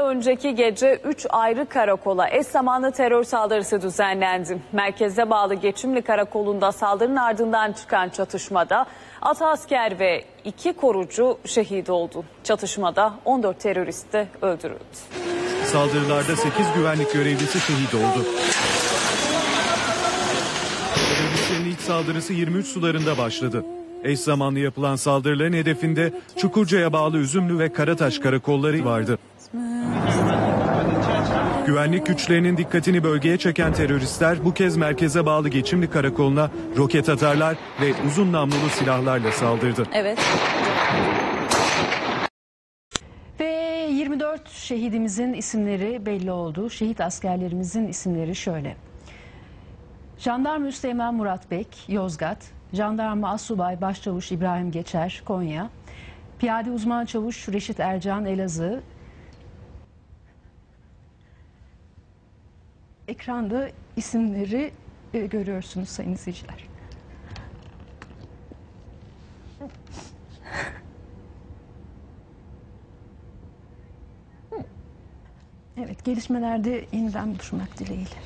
Önceki gece 3 ayrı karakola eş zamanlı terör saldırısı düzenlendi. Merkeze bağlı Geçimli Karakolu'nda saldırının ardından çıkan çatışmada 6 asker ve 2 korucu şehit oldu. Çatışmada 14 terörist de öldürüldü. Saldırılarda 8 güvenlik görevlisi şehit oldu. Teröristlerin ilk saldırısı 23 sularında başladı. Eş zamanlı yapılan saldırıların hedefinde Çukurca'ya bağlı Üzümlü ve Karataş karakolları vardı. Güvenlik güçlerinin dikkatini bölgeye çeken teröristler bu kez merkeze bağlı Geçimli Karakolu'na roket atarlar ve uzun namlulu silahlarla saldırdı. Evet. Ve 24 şehidimizin isimleri belli oldu. Şehit askerlerimizin isimleri şöyle. Jandarma Üsteğmen Murat Bek, Yozgat. Jandarma Assubay Başçavuş İbrahim Geçer, Konya. Piyade Uzman Çavuş Reşit Ercan, Elazığ. Ekranda isimleri e, görüyorsunuz sayın izleyiciler. Evet, gelişmelerde yeniden buluşmak dileğiyle.